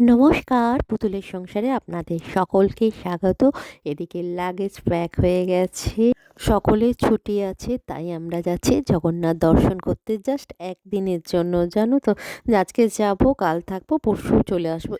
নমস্কার, পুতুলের সংসারে আপনাদের সকলকে স্বাগত। এদিকে লাগেজ প্যাক হয়ে গেছে। সকলের ছুটি আছে, তাই আমরা যাচ্ছি জগন্নাথ দর্শন করতে। জাস্ট একদিনের জন্য, জানো তো? আজকে যাব, কাল থাকব, পরশু চলে আসব।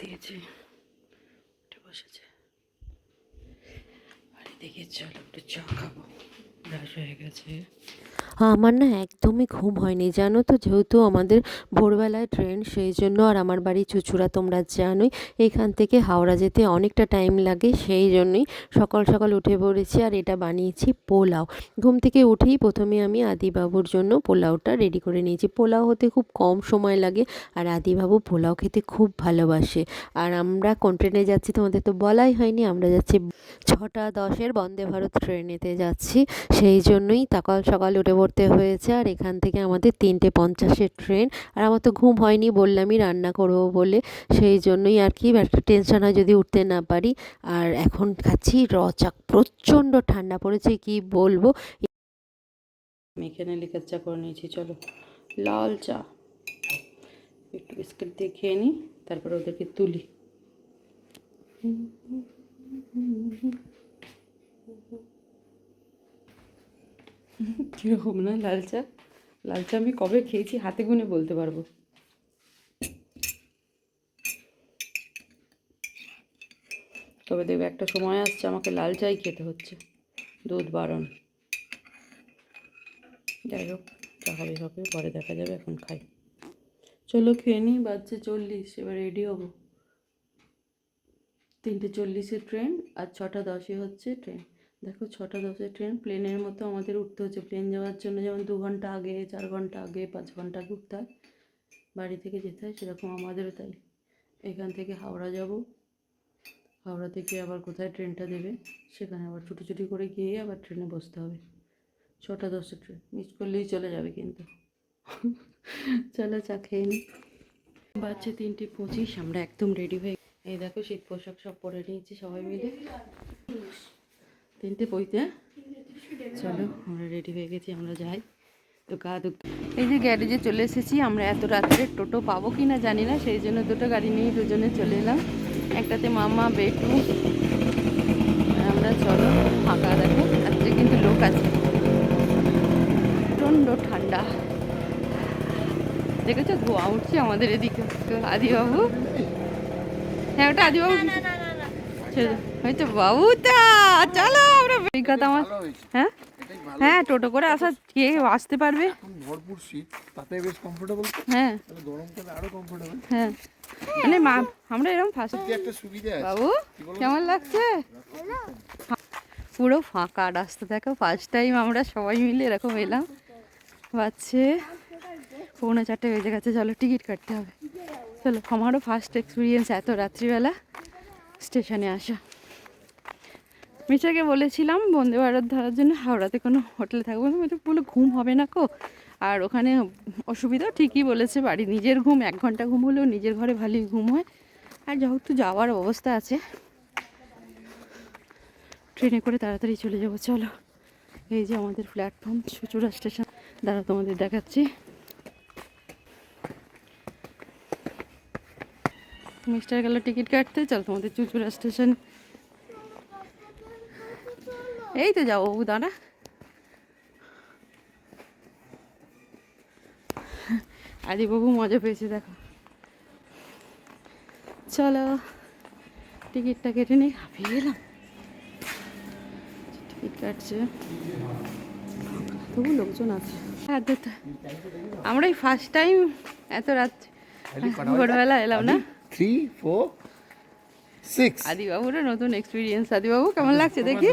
দিয়েছি। বসেছে। চলো, একটু চা খাব। হয়ে গেছে। আমার না একদমই ঘুম হয়নি, জানো তো? যেহেতু আমাদের ভোরবেলায় ট্রেন সেই জন্য আর আমার বাড়ি চুচুড়া তোমরা জানোই, এখান থেকে হাওড়া যেতে অনেকটা টাইম লাগে, সেই জন্যই সকাল সকাল উঠে পড়েছি আর এটা বানিয়েছি পোলাও। ঘুম থেকে উঠেই প্রথমে আমি আদিবাবুর জন্য পোলাওটা রেডি করে নিয়েছি। পোলাও হতে খুব কম সময় লাগে আর আদিবাবু পোলাও খেতে খুব ভালোবাসে। আর আমরা কোন ট্রেনে যাচ্ছি তোমাদের তো বলাই হয়নি, আমরা যাচ্ছি ছটা দশের বন্দে ভারত ট্রেনেতে যাচ্ছি। সেই জন্যই সকাল সকাল উঠে পড়তে হয়েছে আর এখান থেকে আমাদের তিনটে পঞ্চাশের ট্রেন। আর আমার তো ঘুম হয়নি বললামই রান্না করব বলে। সেই জন্যই আর কি একটা টেনশন হয় যদি উঠতে না পারি। আর এখন খাচ্ছি র চা প্রচণ্ড ঠান্ডা পড়েছে, কি বলব? আমি এখানে লিকার চা করে নিয়েছি, চলো। লাল চা। একটু বিস্কিট দিয়ে খেয়ে নিই, তারপরে ওদেরকে তুলি। কীরকম না লাল চা লাল চা আমি কবে খেয়েছি হাতে গুনে বলতে পারব। তবে দেখবে একটা সময় আসছে, আমাকে লাল চাই খেতে হচ্ছে। দুধ বারণ। যাই হোক, যা হবে হবে, পরে দেখা যাবে, এখন খাই। চলো খেয়ে নিই বাজছে চল্লিশ, এবার রেডি হব। তিনটে চল্লিশে ট্রেন আর ছটা দশে হচ্ছে ট্রেন দেখো ছটা দশে ট্রেন, প্লেনের মতো আমাদের উঠতে হচ্ছে। প্লেন যাওয়ার জন্য যেমন দু ঘণ্টা আগে, চার ঘণ্টা আগে, পাঁচ ঘণ্টা উঠতে হয়। বাড়ি থেকে যেতে হয় সেরকম আমাদেরও তাই। এখান থেকে হাওড়া যাব। হাওড়া থেকে আবার কোথায় ট্রেনটা দেবে, সেখানে আবার ছুটি ছুটি করে গিয়ে আবার ট্রেনে বসতে হবে। ছটা দশটা ট্রেন, মিস করলেই চলে যাবে কিন্তু। চলো চা খেয়ে নিই বাচ্চা তিনটে পঁচিশ, আমরা একদম রেডি হয়ে এই দেখো শীত পোশাক সব পরে নিয়েছি সবাই মিলে। তিনটে পইতে চলো আমরা রেডি হয়ে গেছি আমরা যাই। তো গা দুঃখ এই যে গ্যারেজে চলে এসেছি আমরা এত রাত্রে টোটো পাবো কি না জানি না সেই জন্য দুটো গাড়ি নিয়ে দুজনে চলে এলাম। একটাতে মামা বেটু। আমরা চলো ফাঁকা দেখো আজকে কিন্তু লোক আছে। প্রচণ্ড ঠান্ডা। দেখেছ ধোয়া উঠছে আমাদের এদিকে। তো আদিবাবু? হ্যাঁ ওটা আদিবাবু। হয়েছে বাবুটা চলো। অভিজ্ঞতা আমার হ্যাঁ? হ্যাঁ টোটো করে আসা কে আসতে পারবে? ভরপুর শীত তাতে বেশ কমফোর্টেবল হ্যাঁ। গরমকালে আরও কমফোর্টেবল হ্যাঁ। মানে মা আমরা এরকম ফার্স্ট কি একটা সুবিধা আছে। বাবু কেমন লাগছে? পুরো ফাঁকা রাস্তা দেখো ফার্স্ট টাইম আমরা সবাই মিলে এরকম এলাম। বাচ্চে পৌনে চারটে বেজে গেছে চলো টিকিট কাটতে হবে। চলো আমারও ফার্স্ট এক্সপিরিয়েন্স এত রাত্রিবেলা। স্টেশনে আসা। মিশাকে বলেছিলাম বন্দে ভারত ধরার জন্য হাওড়াতে কোনো হোটেলে থাকব। না তো বলে ঘুম হবে না কো? আর ওখানে অসুবিধা ঠিকই বলেছে বাড়ি। নিজের ঘুম, এক ঘণ্টা ঘুম হলেও নিজের ঘরে ভালোই ঘুম হয়। আর যেহেতু যাওয়ার অবস্থা আছে, ট্রেনে করে তাড়াতাড়ি চলে যাব। চলো, এই যে আমাদের প্ল্যাটফর্ম, চুচুড়া স্টেশন। দাঁড়া, তোমাদের দেখাচ্ছি। মিস্টার গেল টিকিট কাটতে। চল, তোমাদের চুচুড়া স্টেশন এই তো যাব দাঁড়া। আদিবাবু মজা পেয়েছে দেখো। চলো টিকিটটা কেটে নিই। হাঁপিয়ে গেলাম টিকিট কাটছে। তবু লোকজন আছে। আমরা এই ফার্স্ট টাইম এত রাত ভোরবেলা এলাম না? থ্রি ফোর সিক্স আদিবাবুরও নতুন এক্সপিরিয়েন্স আদিবাবু কেমন লাগছে দেখি?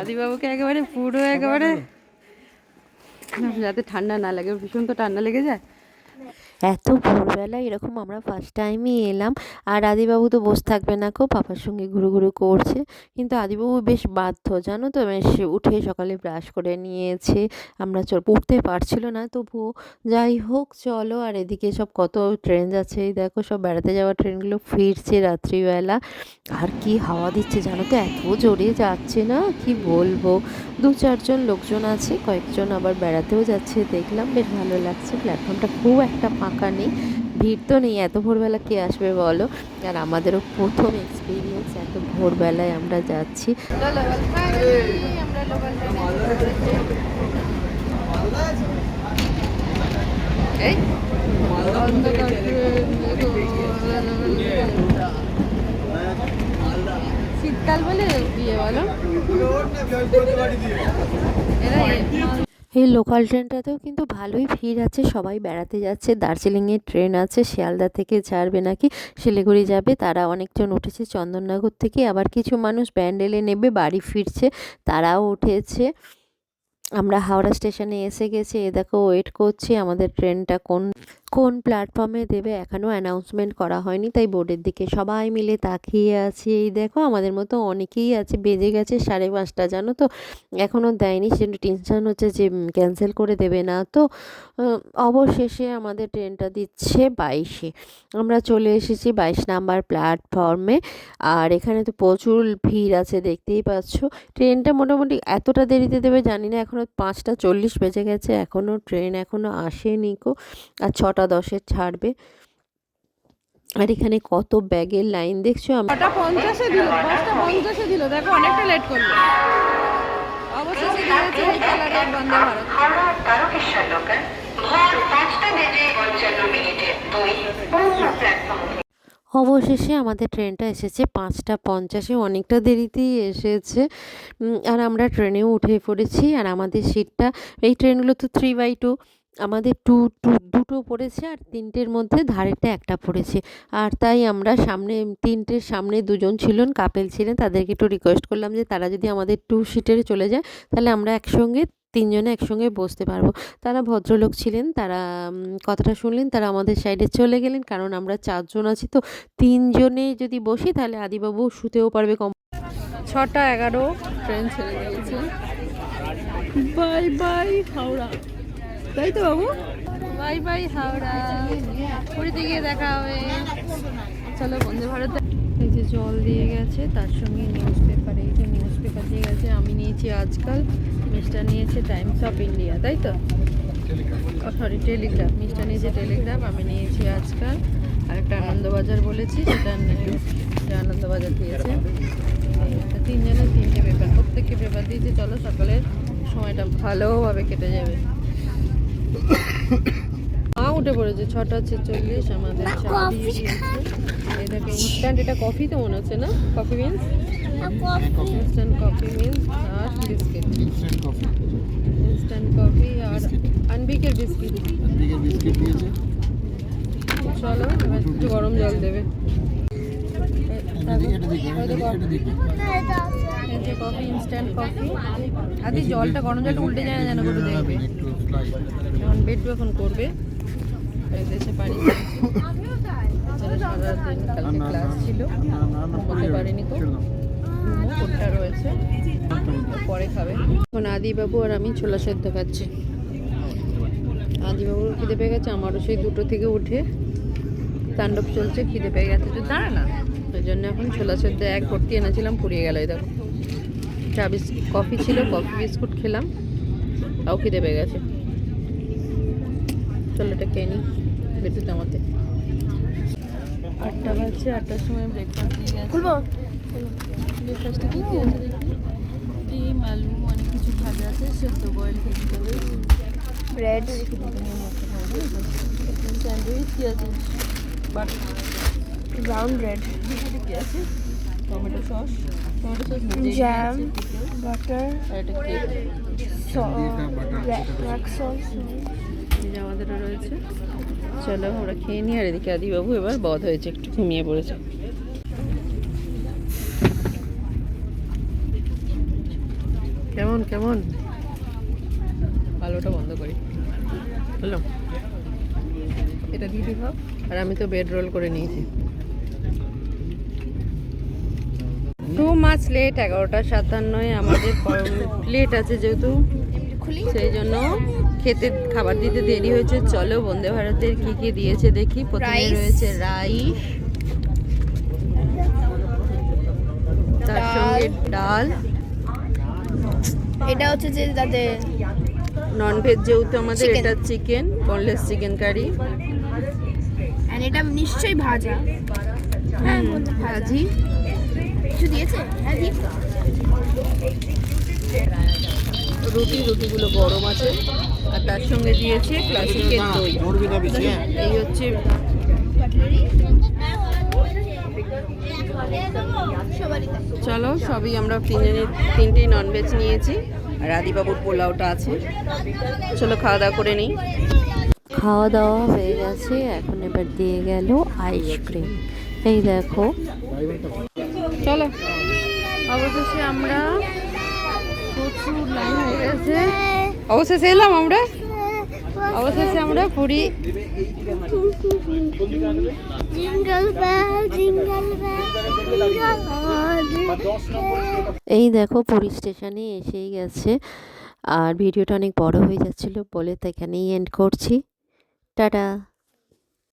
আদিবাবুকে একেবারে পুরো একেবারে যাতে ঠান্ডা না লাগে ভীষণ তো ঠান্ডা লেগে যায়। এত ভোরবেলা এরকম আমরা ফার্স্ট টাইমই এলাম। আর আদিবাবু তো বসে থাকবে না কো, পাপার সঙ্গে ঘুরু ঘুরু করছে। কিন্তু আদিবাবু বেশ বাধ্য, জানো তো? বেশ উঠে সকালে ব্রাশ করে নিয়েছে। আমরা চল, পড়তে পারছিল না তবুও। যাই হোক, চলো। আর এদিকে সব কত ট্রেন যাচ্ছে দেখো সব বেড়াতে যাওয়া ট্রেনগুলো ফিরছে রাত্রিবেলা। আর কি হাওয়া দিচ্ছে জানো তো? এত জোরে যাচ্ছে না? কি বলব? দু চারজন লোকজন আছে, কয়েকজন আবার বেড়াতেও যাচ্ছে। দেখলাম বেশ ভালো লাগছে। প্ল্যাটফর্মটা খুব একটা ফাঁকা নেই। ভিড় তো নেই, এত ভোরবেলা কে আসবে বলো? আর আমাদেরও প্রথম এক্সপিরিয়েন্স এত ভোরবেলায় আমরা যাচ্ছি। শীতকাল বলে বিয়ে বলো। এরা এ- এই লোকাল ট্রেনটাতেও কিন্তু ভালোই ভিড় আছে, সবাই বেড়াতে যাচ্ছে দার্জিলিংয়ের ট্রেন আছে, শিয়ালদা থেকে ছাড়বে নাকি শিলিগুড়ি যাবে, তারা অনেকজন উঠেছে চন্দননগর থেকে, আবার কিছু মানুষ ব্যান্ডেলে নেবে, বাড়ি ফিরছে, তারাও উঠেছে। আমরা হাওড়া স্টেশনে এসে গেছি এ দেখো ওয়েট করছি, আমাদের ট্রেনটা কোন কোন প্ল্যাটফর্মে দেবে? এখনও অ্যানাউন্সমেন্ট করা হয়নি, তাই বোর্ডের দিকে সবাই মিলে তাকিয়ে আছি। এই দেখো, আমাদের মতো অনেকেই আছে, বেজে গেছে সাড়ে পাঁচটা, জানো তো? এখনও দেয়নি সেজন্য টেনশন হচ্ছে যে ক্যান্সেল করে দেবে না। তো অবশেষে আমাদের ট্রেনটা দিচ্ছে বাইশে। আমরা চলে এসেছি বাইশ নাম্বার প্ল্যাটফর্মে আর এখানে তো প্রচুর ভিড় আছে, দেখতেই পাচ্ছ। ট্রেনটা মোটামুটি এতটা দেরিতে দেবে জানি না এখনও পাঁচটা চল্লিশ বেজে গেছে এখনও ট্রেন এখনও আসেনি কো আর ছটা দশে ছাড়বে। আর এখানে কত ব্যাগের লাইন দেখছ আমরা ছটা পঞ্চাশে দিল পাঁচটা পঞ্চাশে দিল। দেখো অনেকটা লেট করল। অবশেষে দিয়েছে এই কালারের বন্দে ভারত। তারকেশ্বর লোকাল ভোর পাঁচটা বেজে পঞ্চান্ন মিনিটে দুই প্ল্যাটফর্ম অবশেষে আমাদের ট্রেনটা এসেছে পাঁচটা পঞ্চাশে, অনেকটা দেরিতেই এসেছে। আর আমরা ট্রেনেও উঠে পড়েছি। আর আমাদের সিটটা, এই ট্রেনগুলো তো থ্রি বাই টু আমাদের টু টু, দুটো পড়েছে আর তিনটের মধ্যে ধারেরটা একটা পড়েছে। আর তাই আমরা সামনে, তিনটের সামনে দুজন ছিলেন, কাপেল ছিলেন। তাদেরকে একটু রিকোয়েস্ট করলাম যে তারা যদি আমাদের টু সিটের চলে যায়, তাহলে আমরা একসঙ্গে তিনজনে একসঙ্গে বসতে পারব। তারা ভদ্রলোক ছিলেন তারা কথাটা শুনলেন তারা আমাদের সাইডে চলে গেলেন কারণ আমরা চারজন আছি তো তিনজনে যদি বসি তাহলে আদিবাবু শুতেও পারবে কম। ছটা এগারো ট্রেন ছেড়ে দিয়েছে বাই বাই হাওড়া। তাই তো বাবু? Bye bye Howrah. পুরীতে গিয়ে দেখা হবে। চলো বন্দে ভারত। এই যে জল দিয়ে গেছে তার সঙ্গে নিউজ পেপার এই যে নিউজ পেপার দিয়ে গেছে আমি নিয়েছি আজকাল মিস্টার নিয়েছে টাইমস অফ ইন্ডিয়া তাই তো? সরি টেলিগ্রাফ মিস্টার নিয়েছে টেলিগ্রাফ আমি নিয়েছি আজকাল। আর একটা আনন্দবাজার বলেছি সেটা আনন্দবাজার দিয়েছে। তিনজনের তিনটে পেপার প্রত্যেককে পেপার দিয়েছে চলো সকালের সময়টা ভালোভাবে কেটে যাবে। উঠে পড়েছে ছটা ছেচল্লিশ আমাদের দেখো ইনস্ট্যান্ট এটা কফি তো মনে হচ্ছে না? Coffee means instant coffee. Means আর biscuit instant coffee. Instant coffee আর আনবিকের বিস্কিট দিকে বিস্কিট দিয়েছে। চলো এবার একটু গরম জল দেবে। Coffee instant coffee. আদি জলটা গরম জলটা উল্টে যায় না যেন করে দেখবে বেডু এখন করবে। ক্লাস ছিল হতে পারেনি কোটটা রয়েছে পরে খাবে এখন আদিবাবু আর আমি ছোলা সেদ্ধ খাচ্ছি আদিবাবুর খিদে পেয়ে গেছে আমারও সেই দুটো থেকে উঠে তাণ্ডব চলছে খিদে পেয়ে গেছে তো দাঁড়া না ওই জন্য এখন ছোলা সেদ্ধ এক ভর্তি এনেছিলাম পুড়িয়ে গেল এই দেখো চা বিস্কুট কফি ছিল কফি বিস্কুট খেলাম তাও খিদে পেয়ে গেছে চলো এটা খেয়ে নিই বেটুতে আমাতে আটটা বাজছে আটটার সময় ব্রেকফাস্ট দিয়ে গেছে। খুলবো? ব্রেকফাস্টে কী কী আছে দেখি? ডিম আলু অনেক কিছু ভাজা আছে সেদ্ধ বয়েল ভেজিটেবল ব্রেড স্যান্ডউইচ কী আছে? বাটার ব্রাউন ব্রেড কী আছে? Tomato sauce tomato sauce jam butter আর এটা কেক ব্ল্যাক সস যে আমাদেরও রয়েছে। চলো আমরা খেয়ে নিই। আর এদিকে আদিবাবু এবার বধ হয়েছে একটু ঘুমিয়ে পড়েছে। কেমন কেমন? আলোটা বন্ধ করি। হলো। এটা দিয়ে দিই ভাব আর আমি তো বেড রোল করে নিয়েছি। টু মাছ লেট এগারোটা সাতান্নয়। আমাদের লেট আছে যেহেতু। সেই জন্য খেতে খাবার দিতে দেরি হয়েছে। চলো বন্দে ভারতের কি কি দিয়েছে দেখি। প্রথমে রয়েছে রাইস। তার সঙ্গে ডাল। এটা হচ্ছে যে তাদের ননভেজ যেহেতু আমাদের এটা চিকেন বনলেস চিকেন কারি এটা নিশ্চয়ই ভাজা। হ্যাঁ ভাজি। কিছু দিয়েছে? হ্যাঁ দিয়েছে রুটি রুটিগুলো গরম আছে। আর তার সঙ্গে দিয়েছে ক্লাসিকের দই। এই হচ্ছে চলো সবই আমরা তিনজনে তিনটে ননভেজ নিয়েছি। আর আদিবাবুর পোলাওটা আছে। চলো খাওয়া দাওয়া করে নিই। খাওয়া দাওয়া হয়ে গেছে এখন এবার দিয়ে গেল আইসক্রিম এই দেখো। চলো অবশেষে আমরা প্রচুর লাইন অবশেষে এলাম আমরা? অবশেষে আমরা পুরী. এই দেখো পুরী স্টেশনে এসেই গেছে। আর ভিডিওটা অনেক বড় হয়ে যাচ্ছিল বলে তো এখানেই এন্ড করছি। টাটা।